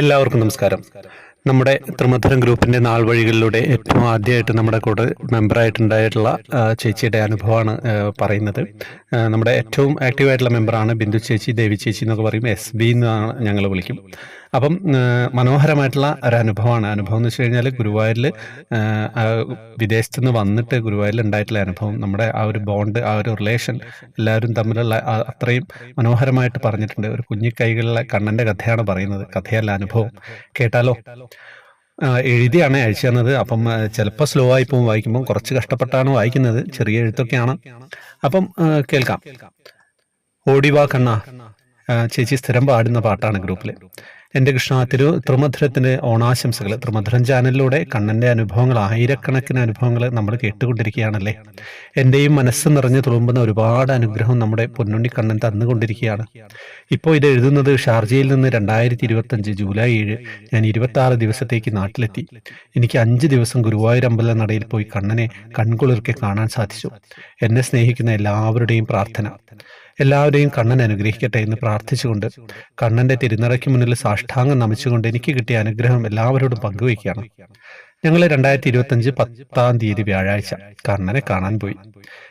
എല്ലാവർക്കും നമസ്കാരം. നമ്മുടെ ത്രിമധുരം ഗ്രൂപ്പിന്റെ നാൾ വഴികളിലൂടെ ഏറ്റവും ആദ്യമായിട്ട് നമ്മുടെ കൂടെ മെമ്പറായിട്ടുണ്ടായിട്ടുള്ള ചേച്ചിയുടെ അനുഭവമാണ് പറയുന്നത്. നമ്മുടെ ഏറ്റവും ആക്റ്റീവായിട്ടുള്ള മെമ്പറാണ് ബിന്ദു ചേച്ചി ദേവി ചേച്ചി എന്നൊക്കെ പറയും. എസ് ബി എന്നാണ് ഞങ്ങൾ വിളിക്കും. അപ്പം മനോഹരമായിട്ടുള്ള ഒരു അനുഭവമാണ് അനുഭവം എന്ന് വെച്ച് കഴിഞ്ഞാൽ ഗുരുവായൂരിൽ വിദേശത്ത് നിന്ന് വന്നിട്ട് ഗുരുവായൂരിൽ ഉണ്ടായിട്ടുള്ള അനുഭവം നമ്മുടെ ആ ഒരു ബോണ്ട് ആ ഒരു റിലേഷൻ എല്ലാവരും തമ്മിലുള്ള അത്രയും മനോഹരമായിട്ട് പറഞ്ഞിട്ടുണ്ട്. ഒരു കുഞ്ഞിക്കൈകളിലെ കണ്ണന്റെ കഥയാണ് പറയുന്നത്. കഥയല്ല അനുഭവം. കേട്ടാലോ? എഴുതിയാണ് അയച്ചു തന്നത്. അപ്പം ചിലപ്പോൾ സ്ലോ ആയി പോകും വായിക്കുമ്പോൾ കുറച്ച് കഷ്ടപ്പെട്ടാണ് വായിക്കുന്നത്. ചെറിയ എഴുത്തൊക്കെയാണ്. അപ്പം കേൾക്കാം. ഓടിവാ കണ്ണ. ചേച്ചി സ്ഥിരം പാടുന്ന പാട്ടാണ് ഗ്രൂപ്പിൽ എന്റെ കൃഷ്ണ തിരു ത്രിമധുരത്തിന്റെ ഓണാശംസകൾ ത്രിമധുരൻ ചാനലിലൂടെ കണ്ണന്റെ അനുഭവങ്ങൾ ആയിരക്കണക്കിന് അനുഭവങ്ങൾ നമ്മൾ കേട്ടുകൊണ്ടിരിക്കുകയാണല്ലേ? എന്റെയും മനസ്സ് നിറഞ്ഞു തുളുമ്പുന്ന ഒരുപാട് അനുഗ്രഹം നമ്മുടെ പൊന്നുണ്ണി കണ്ണൻ തന്നുകൊണ്ടിരിക്കുകയാണ്. ഇപ്പോൾ ഇത് എഴുതുന്നത് ഷാർജയിൽ നിന്ന് രണ്ടായിരത്തി ഇരുപത്തഞ്ച് ജൂലൈ ഏഴ് ഞാൻ ഇരുപത്തി ദിവസത്തേക്ക് നാട്ടിലെത്തി. എനിക്ക് അഞ്ച് ദിവസം ഗുരുവായൂർ അമ്പല നടയിൽ പോയി കണ്ണനെ കൺകുളിർക്കെ കാണാൻ സാധിച്ചു. എന്നെ സ്നേഹിക്കുന്ന എല്ലാവരുടെയും പ്രാർത്ഥന. എല്ലാവരെയും കണ്ണൻ അനുഗ്രഹിക്കട്ടെ എന്ന് പ്രാർത്ഥിച്ചുകൊണ്ട് കണ്ണന്റെ തിരുനിറയ്ക്ക് മുന്നിൽ സാഷ്ടാംഗം നമിച്ചുകൊണ്ട് എനിക്ക് കിട്ടിയ അനുഗ്രഹം എല്ലാവരോടും പങ്കുവയ്ക്കുകയാണ്. ഞങ്ങൾ രണ്ടായിരത്തി ഇരുപത്തി അഞ്ച് പത്താം തീയതി വ്യാഴാഴ്ച കണ്ണനെ കാണാൻ പോയി.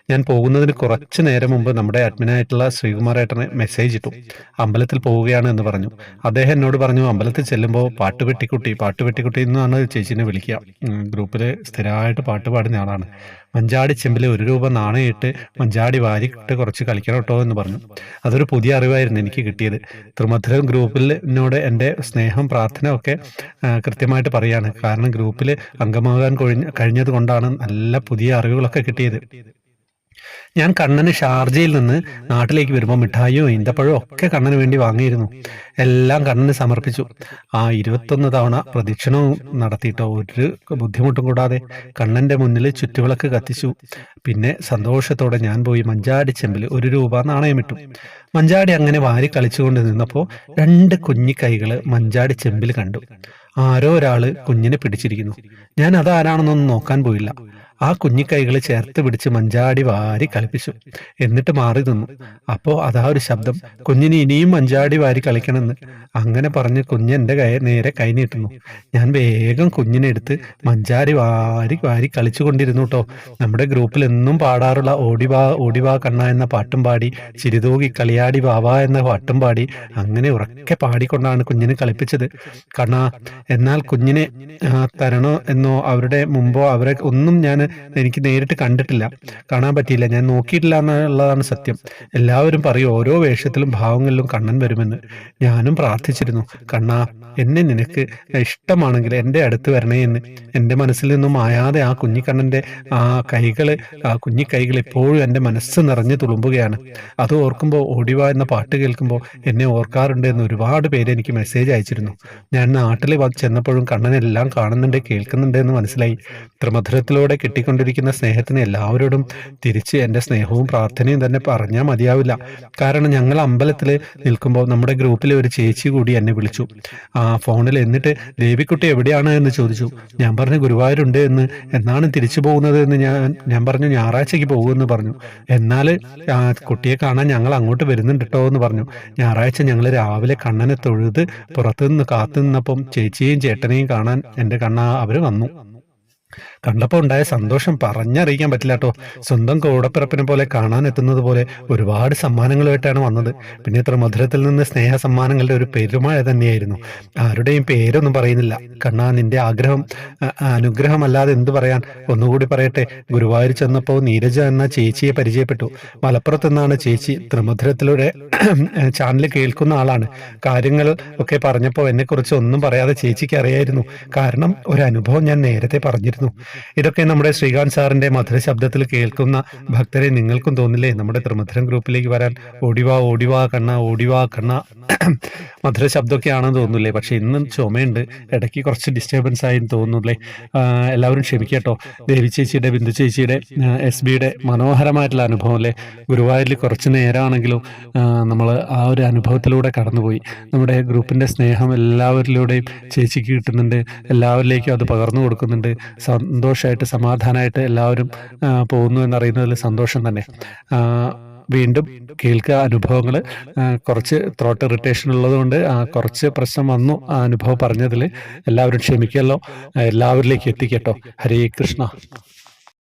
ഞാൻ പോകുന്നതിന് കുറച്ച് നേരം മുമ്പ് നമ്മുടെ അഡ്മിനായിട്ടുള്ള ശ്രീകുമാർ ഏട്ടനെ മെസ്സേജ് ഇട്ടു. അമ്പലത്തിൽ പോവുകയാണ് എന്ന് പറഞ്ഞു. അദ്ദേഹം എന്നോട് പറഞ്ഞു അമ്പലത്തിൽ ചെല്ലുമ്പോൾ പാട്ട് വെട്ടിക്കുട്ടി പാട്ട് വെട്ടിക്കുട്ടി എന്നാണ് ചേച്ചീനെ വിളിക്കുക. ഗ്രൂപ്പിൽ സ്ഥിരമായിട്ട് പാട്ട് പാടുന്ന ആളാണ്. മഞ്ചാടി ചെമ്പിൽ ഒരു രൂപ നാണയിട്ട് മഞ്ചാടി വാരിട്ട് കുറച്ച് കളിക്കണം കേട്ടോ എന്ന് പറഞ്ഞു. അതൊരു പുതിയ അറിവായിരുന്നു എനിക്ക് കിട്ടിയത്. ത്രിമധുരം ഗ്രൂപ്പിൽ എന്നോട് എന്റെ സ്നേഹം പ്രാർത്ഥന ഒക്കെ കൃത്യമായിട്ട് പറയാണ്. കാരണം ഗ്രൂപ്പിൽ അംഗമാകാൻ കഴിഞ്ഞ കഴിഞ്ഞത് കൊണ്ടാണ് നല്ല പുതിയ അറിവുകളൊക്കെ കിട്ടിയത്. ഞാൻ കണ്ണന് ഷാർജയിൽ നിന്ന് നാട്ടിലേക്ക് വരുമ്പോൾ മിഠായിയോ ഈന്തപ്പഴോ ഒക്കെ കണ്ണന് വേണ്ടി വാങ്ങിയിരുന്നു. എല്ലാം കണ്ണന് സമർപ്പിച്ചു. ആ ഇരുപത്തൊന്ന് തവണ പ്രദക്ഷിണവും നടത്തിയിട്ടോ ഒരു ബുദ്ധിമുട്ടും കൂടാതെ കണ്ണന്റെ മുന്നിൽ ചുറ്റുവിളക്ക് കത്തിച്ചു. പിന്നെ സന്തോഷത്തോടെ ഞാൻ പോയി മഞ്ചാടി ചെമ്പിൽ ഒരു രൂപ നാണയമിട്ടു മഞ്ചാടി അങ്ങനെ വാരി കളിച്ചുകൊണ്ട് നിന്നപ്പോൾ രണ്ട് കുഞ്ഞി കൈകൾ മഞ്ചാടി ചെമ്പിൽ കണ്ടു. ആരോ ഒരാൾ കുഞ്ഞിനെ പിടിച്ചിരിക്കുന്നു. ഞാൻ അതാരാണെന്നൊന്നും നോക്കാൻ പോയില്ല. ആ കുഞ്ഞിക്കൈകളെ ചേർത്ത് പിടിച്ച് മഞ്ചാടി വാരി കളിപ്പിച്ചു. എന്നിട്ട് മാറി നിന്നു. അപ്പോ അതാ ഒരു ശബ്ദം. കുഞ്ഞിന് ഇനിയും മഞ്ചാടി വാരി കളിക്കണമെന്ന്. അങ്ങനെ പറഞ്ഞ് കുഞ്ഞ് എന്റെ കൈ നേരെ കൈ നീട്ടുന്നു. ഞാൻ വേഗം കുഞ്ഞിനെ എടുത്ത് മഞ്ചാടി വാരി വാരി കളിച്ചു കൊണ്ടിരുന്നു കേട്ടോ നമ്മുടെ ഗ്രൂപ്പിൽ എന്നും പാടാറുള്ള ഓടിവാ ഓടിവാ കണ്ണ എന്ന പാട്ടും പാടി ചിരിതൂകി കളിയാടി വാവാ എന്ന പാട്ടും പാടി അങ്ങനെ ഉറക്കെ പാടിക്കൊണ്ടാണ് കുഞ്ഞിനെ കളിപ്പിച്ചത്. കണ്ണ എന്നാൽ കുഞ്ഞിനെ തരണോ എന്നോ അവരുടെ മുമ്പോ അവരെ ഒന്നും ഞാൻ എനിക്ക് നേരിട്ട് കണ്ടിട്ടില്ല. കാണാൻ പറ്റിയില്ല. ഞാൻ നോക്കിയിട്ടില്ല എന്നുള്ളതാണ് സത്യം. എല്ലാവരും പറയും ഓരോ വേഷത്തിലും ഭാവങ്ങളിലും കണ്ണൻ വരുമെന്ന്. ഞാനും പ്രാർത്ഥിച്ചിരുന്നു കണ്ണാ എന്നെ നിനക്ക് ഇഷ്ടമാണെങ്കിൽ എന്റെ അടുത്ത് വരണേ എന്ന്. എന്റെ മനസ്സിൽ നിന്നും മായാതെ ആ കുഞ്ഞിക്കണ്ണന്റെ ആ കൈകൾ ആ കുഞ്ഞിക്കൈകൾ എപ്പോഴും എന്റെ മനസ്സ് നിറഞ്ഞു തുളുമ്പുകയാണ്. അത് ഓർക്കുമ്പോൾ ഓടിവാ എന്ന പാട്ട് കേൾക്കുമ്പോൾ എന്നെ ഓർക്കാറുണ്ട് എന്ന് ഒരുപാട് പേര് എനിക്ക് മെസ്സേജ് അയച്ചിരുന്നു. ഞാൻ നാട്ടിൽ ചെന്നപ്പോഴും കണ്ണനെല്ലാം കാണുന്നുണ്ട് കേൾക്കുന്നുണ്ട് എന്ന് മനസ്സിലായി. ത്രിമധുരത്തിലൂടെ കിട്ടിക്കൊണ്ടിരിക്കുന്ന സ്നേഹത്തിന് എല്ലാവരോടും തിരിച്ച് എന്റെ സ്നേഹവും പ്രാർത്ഥനയും തന്നെ പറഞ്ഞാൽ മതിയാവില്ല. കാരണം ഞങ്ങൾ അമ്പലത്തിൽ നിൽക്കുമ്പോൾ നമ്മുടെ ഗ്രൂപ്പിലെ ഒരു ചേച്ചി കൂടി എന്നെ വിളിച്ചു. ആ ഫോണിൽ എന്നിട്ട് ദേവിക്കുട്ടി എവിടെയാണ്? എന്ന് ചോദിച്ചു. ഞാൻ പറഞ്ഞു ഗുരുവായൂരുണ്ട് എന്ന്. എന്നാണ് തിരിച്ചു പോകുന്നത് എന്ന് ഞാൻ ഞാൻ പറഞ്ഞു ഞായറാഴ്ചയ്ക്ക് പോകുമെന്ന് പറഞ്ഞു. എന്നാൽ കുട്ടിയെ കാണാൻ ഞങ്ങൾ അങ്ങോട്ട് വരുന്നുണ്ട് കേട്ടോ എന്ന് പറഞ്ഞു. ഞായറാഴ്ച ഞങ്ങൾ രാവിലെ കണ്ണനെ തൊഴുത് പുറത്തുനിന്ന് കാത്തു നിന്നപ്പം ചേച്ചിയെയും ചേട്ടനെയും കാണാൻ എന്റെ കണ്ണ അവർ വന്നു. കണ്ടപ്പോൾ ഉണ്ടായ സന്തോഷം പറഞ്ഞറിയിക്കാൻ പറ്റില്ല കേട്ടോ. സ്വന്തം കൂടപ്പിറപ്പിനെ പോലെ കാണാൻ എത്തുന്നത് പോലെ ഒരുപാട് സമ്മാനങ്ങളുമായിട്ടാണ് വന്നത്. പിന്നെ ഇത്ര മധുരത്തിൽ നിന്ന് സ്നേഹ സമ്മാനങ്ങളുടെ ഒരു പെരുമഴ തന്നെയായിരുന്നു. ആരുടെയും പേരൊന്നും പറയുന്നില്ല. കണ്ണാ നിന്റെ ആഗ്രഹം അനുഗ്രഹം അനുഗ്രഹമല്ലാതെ എന്ത് പറയാൻ? ഒന്നുകൂടി പറയട്ടെ. ഗുരുവായൂർ ചെന്നപ്പോൾ നീരജ എന്ന ചേച്ചിയെ പരിചയപ്പെട്ടു. മലപ്പുറത്ത് നിന്നാണ് ചേച്ചി ത്രിമധുരത്തിലൂടെ ചാനൽ കേൾക്കുന്ന ആളാണ്. കാര്യങ്ങൾ ഒക്കെ പറഞ്ഞപ്പോൾ എന്നെക്കുറിച്ച് ഒന്നും പറയാതെ ചേച്ചിക്ക് അറിയായിരുന്നു. കാരണം ഒരു അനുഭവം ഞാൻ നേരത്തെ പറഞ്ഞിരുന്നു. ഇതൊക്കെ നമ്മുടെ ശ്രീകാന്ത് സാറിന്റെ മധുര ശബ്ദത്തിൽ കേൾക്കുന്ന ഭക്തരെ നിങ്ങൾക്കും തോന്നില്ലേ? നമ്മുടെ ത്രിമധുരം ഗ്രൂപ്പിലേക്ക് വരാൻ ഓടിവാ ഓടിവാ കണ്ണ ഓടിവാ കണ്ണ. മധുര ശബ്ദമൊക്കെ ആണെന്ന് തോന്നുന്നില്ലേ? പക്ഷെ ഇന്ന് ചുമയുണ്ട്. ഇടയ്ക്ക് കുറച്ച് ഡിസ്റ്റർബൻസ് ആയി തോന്നുന്നില്ലേ? എല്ലാവരും ക്ഷമിക്കട്ടോ. ദേവി ചേച്ചിയുടെ ബിന്ദു ചേച്ചിയുടെ എസ് ബിയുടെ മനോഹരമായിട്ടുള്ള അനുഭവം അല്ലേ? ഗുരുവായൂരിൽ കുറച്ച് നേരമാണെങ്കിലും നമ്മൾ ആ ഒരു അനുഭവത്തിലൂടെ കടന്നുപോയി. നമ്മുടെ ഗ്രൂപ്പിന്റെ സ്നേഹം എല്ലാവരിലൂടെയും ചേച്ചിക്ക് കിട്ടുന്നുണ്ട്. എല്ലാവരിലേക്കും അത് പകർന്നു കൊടുക്കുന്നുണ്ട്. സന്തോഷമായിട്ട് സമാധാനമായിട്ട് എല്ലാവരും പോകുന്നു എന്നറിയുന്നതിൽ സന്തോഷം തന്നെ. വീണ്ടും കേൾക്കുക അനുഭവങ്ങൾ കുറച്ച് ത്രോട്ട് ഇറിറ്റേഷൻ ഉള്ളതുകൊണ്ട് കുറച്ച് പ്രശ്നം വന്നു ആ അനുഭവം പറഞ്ഞതിൽ എല്ലാവരും ക്ഷമിക്കല്ലോ. എല്ലാവരിലേക്ക് എത്തിക്കട്ടോ. ഹരേ കൃഷ്ണ.